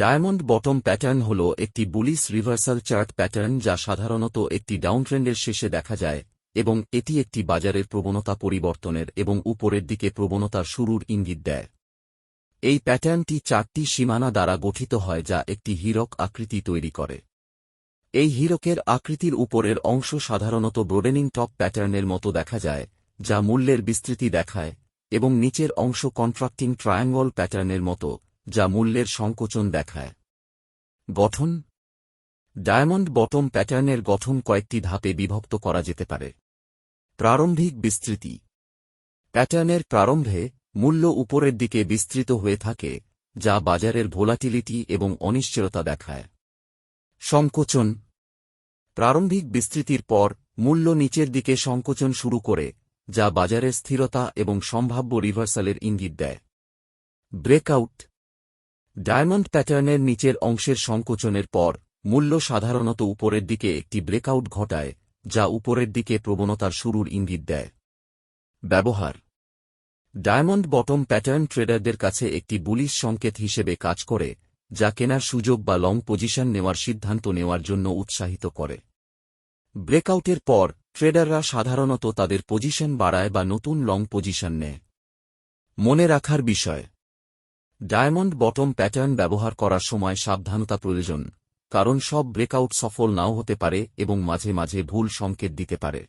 Diamond bottom pattern হল একটি bullish reversal chart pattern যা সাধারণত একটি ডাউনট্রেন্ডের শেষে দেখা যায়, এবং এটি একটি বাজারের প্রবণতা পরিবর্তনের এবং উপরের দিকে প্রবণতার শুরুর ইঙ্গিত দেয়। এই প্যাটার্নটি চারটি সীমানা দ্বারা গঠিত হয় যা একটি হীরক আকৃতি তৈরি করে। এই হীরকের আকৃতির উপরের অংশ সাধারণত ব্রোডেনিং টপ প্যাটার্নের মতো দেখা যায়, যা মূল্যের বিস্তৃতি দেখায়, এবং নিচের অংশ কন্ট্রাক্টিং ট্রায়াঙ্গল প্যাটার্নের মতো যা মূল্যের সংকোচন দেখায়। গঠন। ডায়মন্ড বটম প্যাটার্নের গঠন কয়েকটি ধাপে বিভক্ত করা যেতে পারে। প্রারম্ভিক বিস্তৃতি। প্যাটার্নের প্রারম্ভে মূল্য উপরের দিকে বিস্তৃত হয়ে থাকে, যা বাজারের ভোলাটিলিটি এবং অনিশ্চয়তা দেখায়। সংকোচন। প্রারম্ভিক বিস্তৃতির পর মূল্য নিচের দিকে সংকোচন শুরু করে, যা বাজারের স্থিরতা এবং সম্ভাব্য রিভার্সালের ইঙ্গিত দেয়। ব্রেকআউট। ডায়মন্ড প্যাটার্নের নিচের অংশের সংকোচনের পর, মূল্য সাধারণত উপরের দিকে একটি ব্রেকআউট ঘটায়, যা উপরের দিকে প্রবণতার শুরুর ইঙ্গিত দেয়। ব্যবহার। ডায়মন্ড বটম প্যাটার্ন ট্রেডারদের কাছে একটি বুলিশ সংকেত হিসেবে কাজ করে, যা কেনার সুযোগ বা লং পজিশন নেওয়ার সিদ্ধান্ত নেওয়ার জন্য উৎসাহিত করে। ব্রেকআউটের পর, ট্রেডাররা সাধারণত তাদের পজিশন বাড়ায় বা নতুন লং পজিশন নেয়। মনে রাখার বিষয়। ডায়মন্ড বটম প্যাটার্ন ব্যবহার করার সময় সাবধানতা প্রয়োজন, কারণ সব ব্রেকআউট সফল নাও হতে পারে এবং মাঝে মাঝে ভুল সংকেত দিতে পারে।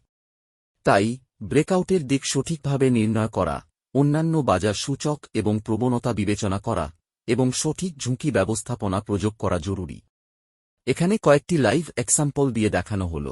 তাই, ব্রেকআউটের দিক সঠিকভাবে নির্ণয় করা, অন্যান্য বাজার সূচক এবং প্রবণতা বিবেচনা করা, এবং সঠিক ঝুঁকি ব্যবস্থাপনা প্রযোগ করা জরুরি। এখানে কয়েকটি লাইভ এক্সাম্পল দিয়ে দেখানো হল।